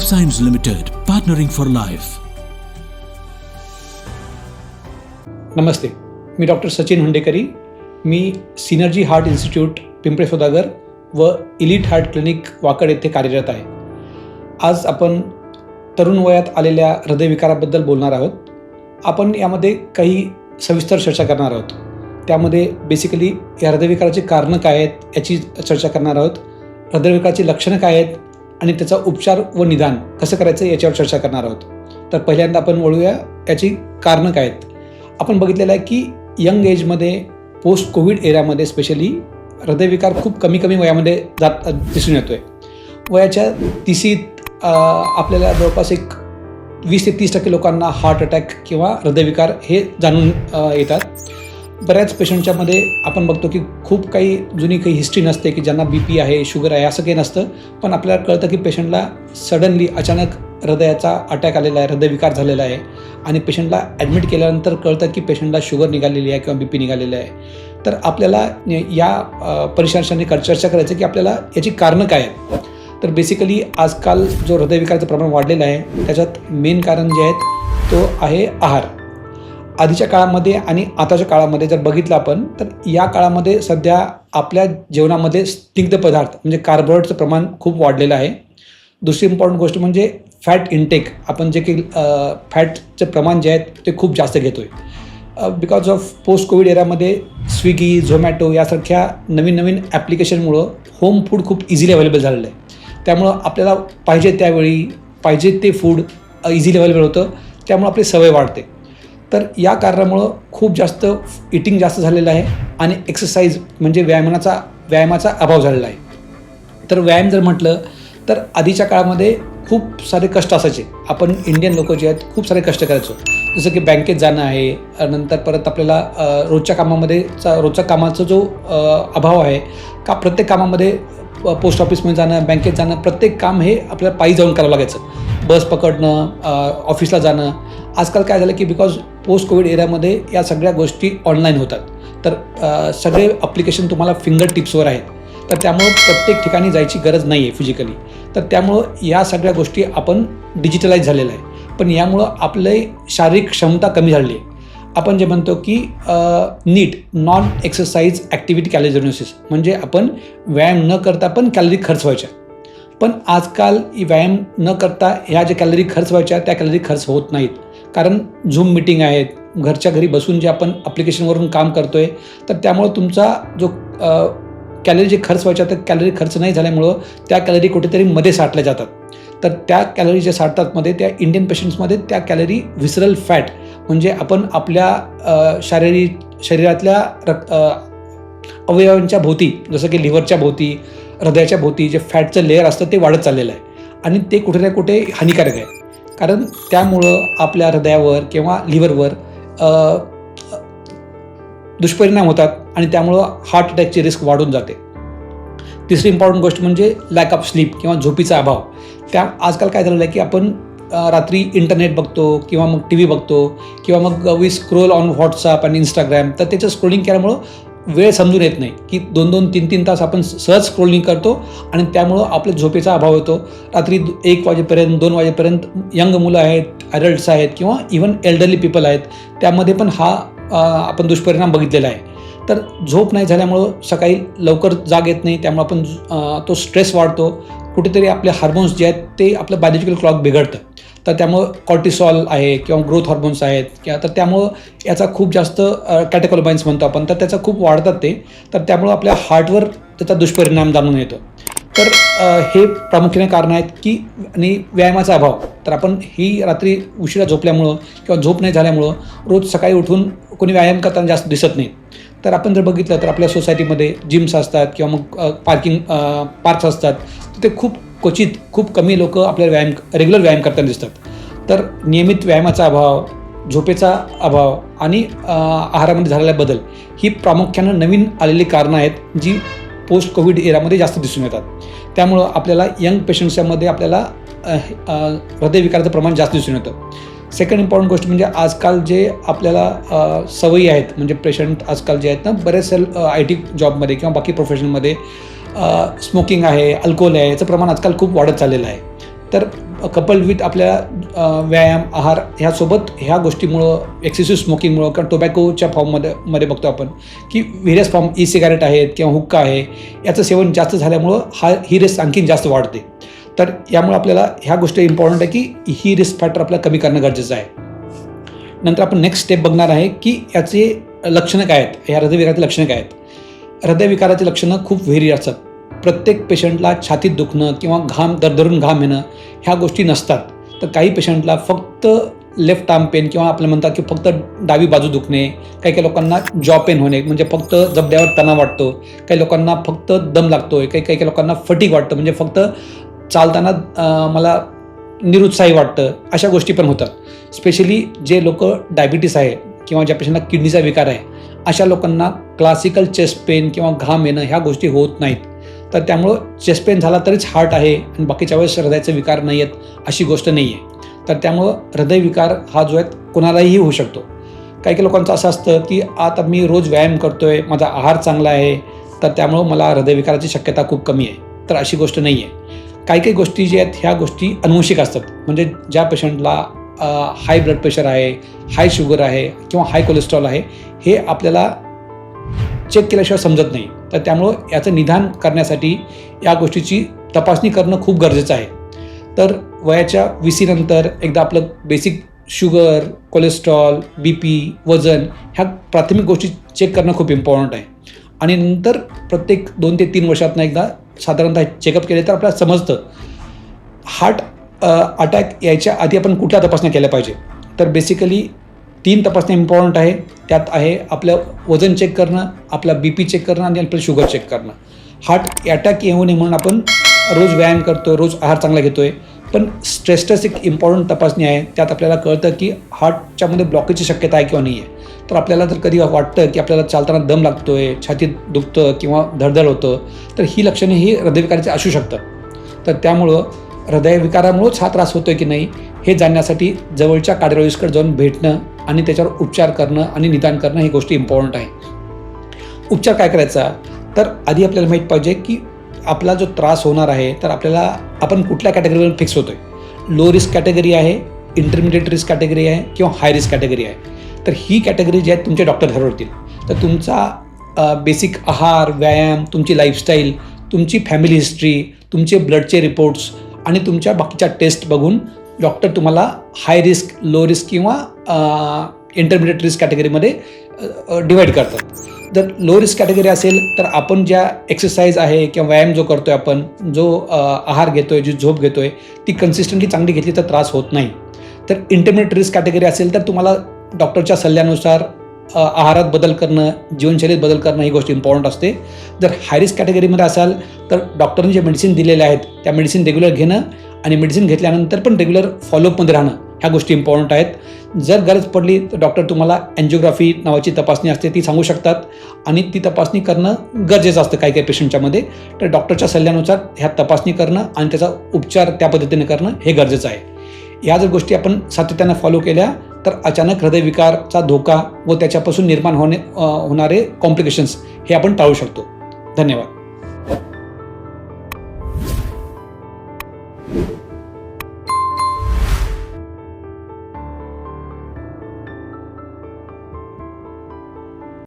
Science Limited, partnering for life. नमस्ते मी doctor Sachin Hundekari. मी synergy heart institute Pimple Saudagar व elite heart clinic Wakad येथे कार्यरत आहे. आज आपण तरुण वयात आलेल्या हृदयविकाराबद्दल बोलणार आहोत. आपण यामध्ये काही सविस्तर चर्चा करणार आहोत. त्यामध्ये बेसिकली या हृदयविकाराची कारणं काय आहेत याची चर्चा करणार आहोत. हृदयविकाराची लक्षणं काय आहेत आणि त्याचा उपचार व निदान कसं करायचं याच्यावर चर्चा करणार आहोत. तर पहिल्यांदा आपण वळूया याची कारणं काय आहेत. आपण बघितलेलं आहे की यंग एजमध्ये पोस्ट कोविड एरियामध्ये स्पेशली हृदयविकार खूप कमी कमी वयामध्ये जात दिसून येतो आहे वयाच्या तिसीत आपल्याला जवळपास एक वीस ते तीस टक्के लोकांना हार्ट अटॅक किंवा हृदयविकार हे जाणून येतात. बऱ्याच पेशंटच्यामध्ये आपण बघतो की खूप काही जुनी काही हिस्ट्री नसते की ज्यांना बी पी आहे शुगर आहे असं काही नसतं. पण आपल्याला कळतं की पेशंटला सडनली अचानक हृदयाचा अटॅक आलेला आहे हृदयविकार झालेला आहे. आणि पेशंटला ॲडमिट केल्यानंतर कळतं की पेशंटला शुगर निघालेली आहे किंवा बी पी निघालेली आहे. तर आपल्याला या परिशर्षाने कर चर्चा करायचं की आपल्याला याची कारणं काय आहेत? तर बेसिकली आजकाल जो हृदयविकाराचं प्रमाण वाढलेलं आहे त्याच्यात मेन कारण जे आहेत तो आहे आहार. आधीच्या काळामध्ये आणि आताच्या काळामध्ये जर बघितलं आपण तर या काळामध्ये सध्या आपल्या जेवणामध्ये स्निग्ध पदार्थ म्हणजे कार्बोहायड्रेटचं प्रमाण खूप वाढलेलं आहे. दुसरी इम्पॉर्टंट गोष्ट म्हणजे फॅट इनटेक आपण जे की फॅटचं प्रमाण जे आहेत ते खूप जास्त घेतो आहे बिकॉज ऑफ पोस्ट कोविड एरामध्ये स्विगी झोमॅटो यासारख्या नवीन नवीन ॲप्लिकेशनमुळं होम फूड खूप इझिली अवेलेबल झालेलं आहे. त्यामुळं आपल्याला पाहिजे त्यावेळी पाहिजे ते फूड इझिली अवेलेबल होतं. त्यामुळं आपली सवय वाढते. तर या कारणामुळं खूप जास्त इटिंग जास्त झालेलं आहे आणि एक्सरसाइज म्हणजे व्यायामाचा व्यायामाचा अभाव झालेला आहे. तर व्यायाम जर म्हटलं तर आधीच्या काळामध्ये खूप सारे कष्ट असायचे. आपण इंडियन लोक जे आहेत खूप सारे कष्ट करायचो. जसं की बँकेत जाणं आहे नंतर परत आपल्याला रोजच्या कामामध्ये चा रोजच्या कामाचा जो अभाव आहे का प्रत्येक कामामध्ये पोस्ट ऑफिसमध्ये जाणं बँकेत जाणं प्रत्येक काम हे आपल्याला पायी जाऊन करावं लागायचं. बस पकडणं ऑफिसला जाणं. आजकाल काय झालं की बिकॉज पोस्ट कोविड एरियामध्ये या सगळ्या गोष्टी ऑनलाईन होतात. तर सगळे अप्लिकेशन तुम्हाला फिंगर टिप्सवर आहेत. तर त्यामुळं प्रत्येक ठिकाणी जायची गरज नाही आहे फिजिकली तर त्यामुळं या सगळ्या गोष्टी आपण डिजिटलाइज झालेलं आहे पण यामुळं आपले शारीरिक क्षमता कमी झाली आहे. आपण जे म्हणतो की नीट नॉन एक्सरसाइज ॲक्टिव्हिटी कॅलेजोनोसिस म्हणजे आपण व्यायाम न करता पण कॅलरी खर्च व्हायच्या पण आजकाल व्यायाम न करता ह्या ज्या कॅलरी खर्च व्हायच्या त्या कॅलरी खर्च होत नाहीत. कारण झूम मिटिंग आहेत घरच्या घरी बसून जे आपण ॲप्लिकेशनवरून काम करतो आहे तर त्यामुळं तुमचा जो कॅलरी जे खर्च व्हायच्या तर कॅलरी खर्च नाही झाल्यामुळं त्या कॅलरी कुठेतरी मध्ये साठल्या जातात. तर त्या कॅलरी ज्या साठतात मध्ये त्या इंडियन पेशंट्समध्ये त्या कॅलरी व्हिसरल फॅट म्हणजे आपण आपल्या शारीरिक शरीरातल्या रक्त अवयवांच्या भोवती जसं की लिव्हरच्या भोवती हृदयाच्या भोवती जे फॅटचं लेअर असतं ते वाढत चाललेलं आहे. आणि ते कुठे ना कुठे हानिकारक आहे. कारण त्यामुळं आपल्या हृदयावर किंवा लिव्हरवर दुष्परिणाम होतात आणि त्यामुळं हार्ट अटॅकची रिस्क वाढून जाते. तिसरी इम्पॉर्टंट गोष्ट म्हणजे लॅक ऑफ स्लीप किंवा झोपीचा अभाव. त्या आजकाल काय झालेलं आहे की आपण रात्री इंटरनेट बघतो किंवा मग टी व्ही बघतो किंवा मग वी स्क्रोल ऑन व्हॉट्सअप आणि इंस्टाग्राम तर त्याचं स्क्रोलिंग केल्यामुळं वेळ समजून येत नाही की दोन दोन तीन तीन तास आपण सहज स्क्रोलिंग करतो आणि त्यामुळं आपल्या झोपेचा अभाव होतो. रात्री एक वाजेपर्यंत दोन वाजेपर्यंत यंग मुलं आहेत अडल्ट्स आहेत किंवा इवन एल्डरली पीपल आहेत त्यामध्ये पण हा आपण दुष्परिणाम बघितलेला आहे. तर झोप नाही झाल्यामुळं सकाळी लवकर जाग येत नाही त्यामुळं आपण तो स्ट्रेस वाढतो. कुठेतरी आपले हार्मोन्स जे आहेत ते आपलं बायोलॉजिकल क्लॉक बिघडतं. तर त्यामुळं कॉर्टिसॉल आहे किंवा ग्रोथ हॉर्मोन्स आहेत किंवा तर त्यामुळं याचा खूप जास्त कॅटेकोलोबाईन्स म्हणतो आपण. तर त्याचा खूप वाढतात ते. तर त्यामुळं आपल्या हार्टवर त्याचा दुष्परिणाम जाणून येतो. तर हे प्रामुख्याने कारण आहेत की आणि व्यायामाचा अभाव. तर आपण ही रात्री उशिरा झोपल्यामुळं किंवा झोप नाही झाल्यामुळं रोज सकाळी उठून कोणी व्यायाम करताना जास्त दिसत नाही. तर आपण जर बघितलं तर आपल्या सोसायटीमध्ये जिम्स असतात किंवा मग पार्किंग पार्क्स असतात. तिथे खूप क्वचित खूप कमी लोक आपल्याला व्यायाम रेग्युलर व्यायाम करताना दिसतात. तर नियमित व्यायामाचा अभाव झोपेचा अभाव आणि आहारामध्ये झालेला बदल ही प्रामुख्यानं नवीन आलेली कारणं आहेत जी पोस्ट कोविड एरामध्ये जास्त दिसून येतात. त्यामुळं आपल्याला यंग पेशंट्समध्ये आपल्याला हृदयविकाराचं प्रमाण जास्त दिसून येतं. सेकंड इम्पॉर्टंट गोष्ट म्हणजे आजकाल जे आपल्याला सवयी आहेत म्हणजे पेशंट आजकाल जे आहेत ना बरेच आय टी जॉबमध्ये किंवा बाकी प्रोफेशनमध्ये स्मोकिंग आहे अल्कोहोल आहे याचं प्रमाण आजकाल खूप वाढत चाललेलं आहे. तर कपल विथ आपल्या व्यायाम आहार ह्यासोबत ह्या गोष्टीमुळं एक्सेसिव्ह स्मोकिंगमुळं किंवा टोबॅकोच्या फॉर्ममध्ये मध्ये बघतो आपण की व्हेरियस फॉर्म ई सिगारेट आहेत किंवा हुक्का आहे याचं सेवन जास्त झाल्यामुळं हा ही रिस्क आणखीन जास्त वाढते. तर यामुळे आपल्याला ह्या गोष्टी इम्पॉर्टंट आहे की ही रिस्क फॅक्टर आपल्याला कमी करणं गरजेचं आहे. नंतर आपण नेक्स्ट स्टेप बघणार आहे की याचे लक्षणं काय आहेत या हृदयविकाराची लक्षणं काय आहेत. हृदयविकाराची लक्षणं खूप व्हेरी असतात. प्रत्येक पेशंटला छातीत दुखणं किंवा घाम दरदरून घाम येणं ह्या गोष्टी नसतात. तर काही पेशंटला फक्त लेफ्ट आर्म पेन किंवा आपल्याला म्हणतात की फक्त डावी बाजू दुखणे काही काही लोकांना जॉ पेन होणे म्हणजे फक्त जबड्यावर तणाव वाटतो काही लोकांना फक्त दम लागतोय काही काही काही लोकांना फटीक वाटतं म्हणजे फक्त चालताना मला निरुत्साही वाटतं अशा गोष्टी पण होतात. स्पेशली जे लोक डायबिटीस आहे किंवा ज्या पेशंटला किडनीचा विकार आहे अशा लोकांना क्लासिकल चेस्ट पेन किंवा घाम येणं ह्या गोष्टी होत नाहीत. तर त्यामुळं चेस्ट पेन झाला तरीच हार्ट आहे आणि बाकीच्या वेळेस हृदयाचे विकार नाही आहेत अशी गोष्ट नाही आहे तर त्यामुळं हृदयविकार हा जो आहे कोणालाही होऊ शकतो. काही काही लोकांचं असं असतं की आता मी रोज व्यायाम करतो आहे माझा आहार चांगला आहे तर त्यामुळं मला हृदयविकाराची शक्यता खूप कमी आहे. तर अशी गोष्ट नाही आहे काही काही गोष्टी ज्या आहेत ह्या गोष्टी अनुवंशिक असतात. म्हणजे ज्या पेशंटला हाय ब्लड प्रेशर आहे हाय शुगर आहे किंवा हाय कोलेस्ट्रॉल आहे हे आपल्याला चेक केल्याशिवाय समजत नाही. तर त्यामुळं याचं निदान करण्यासाठी या गोष्टीची तपासणी करणं खूप गरजेचं आहे. तर वयाच्या विसीनंतर एकदा आपलं basic sugar cholesterol B P वजन ह्या प्राथमिक गोष्टी चेक करणं खूप इम्पॉर्टंट आहे. आणि नंतर प्रत्येक दोन ते तीन वर्षातनं एकदा साधारणतः चेकअप केले तर आपल्याला समजतं. हार्ट अटॅक यायच्या आधी आपण कुठल्या तपासण्या केल्या पाहिजे? तर बेसिकली तीन तपासण्या इम्पॉर्टंट आहे. त्यात आहे आपलं वजन चेक करणं आपला बी पी चेक करणं आणि आपलं शुगर चेक करणं. हार्ट अटॅक येऊ नये म्हणून आपण रोज व्यायाम करतो रोज आहार चांगला घेतो आहे पण स्ट्रेस्टस एक इम्पॉर्टंट तपासणी आहे. त्यात आपल्याला कळतं की हार्टच्यामध्ये ब्लॉकेजची शक्यता आहे किंवा नाही आहे तर आपल्याला जर कधी वाटतं की आपल्याला चालताना दम लागतो आहे छातीत दुखतं किंवा धडधड होतं तर ही लक्षणे ही हृदयविकाराची असू शकतात तर त्यामुळं हृदयविकारामुळंच हा त्रास होतोय की नाही हे जाणण्यासाठी जवळच्या कार्डिओलॉजिस्टकडे जाऊन भेटणं आणि त्याच्यावर उपचार करणं आणि निदान करणं ही गोष्टी इम्पॉर्टंट आहे. उपचार काय करायचा? तर आधी आपल्याला माहीत पाहिजे की आपला जो त्रास होणार आहे तर आपल्याला आपण कुठल्या कॅटेगरीवर फिक्स होतोय? लो रिस्क कॅटेगरी आहे इंटरमिडिएट रिस्क कॅटेगरी आहे किंवा हाय रिस्क कॅटेगरी आहे. तर ही कॅटेगरी जी आहे तुमचे डॉक्टर ठरवतील. तर तुमचा बेसिक आहार व्यायाम तुमची लाईफस्टाईल तुमची फॅमिली हिस्ट्री तुमचे ब्लडचे रिपोर्ट्स आणि तुमच्या बाकीच्या टेस्ट बघून डॉक्टर तुम्हाला हाय रिस्क लो रिस्क किंवा इंटरमिडिएट रिस्क कॅटेगरीमध्ये डिवाईड करतात. जर लो रिस्क कॅटेगरी असेल तर आपण ज्या एक्सरसाइज आहे किंवा व्यायाम जो करतोय आपण जो आहार आहार घेतोय जी झोप घेतोय ती कन्सिस्टंटली चांगली घेतली तर त्रास होत नाही. तर इंटरमिडिएट रिस्क कॅटेगरी असेल तर तुम्हाला डॉक्टरच्या सल्ल्यानुसार आहारात बदल करणं जीवनशैलीत बदल करणं ही गोष्ट इम्पॉर्टंट असते. जर हायरिस्क कॅटेगरीमध्ये असाल तर डॉक्टरने जे मेडिसिन दिलेले आहेत त्या मेडिसिन रेग्युलर घेणं आणि मेडिसिन घेतल्यानंतर पण रेग्युलर फॉलोअपमध्ये राहणं ह्या गोष्टी इम्पॉर्टंट आहेत. जर गरज पडली तर डॉक्टर तुम्हाला अँजिओग्राफी नावाची तपासणी असते ती सांगू शकतात. आणि ती तपासणी करणं गरजेचं असतं काही काही पेशंटच्यामध्ये तर डॉक्टरच्या सल्ल्यानुसार ह्या तपासणी करणं आणि त्याचा उपचार त्या पद्धतीने करणं हे गरजेचं आहे. या जर गोष्टी आपण सातत्यानं फॉलो केल्या तर अचानक हृदयविकारचा धोका व त्याच्यापासून निर्माण होणे होणारे कॉम्प्लिकेशन्स हे आपण टाळू शकतो. धन्यवाद.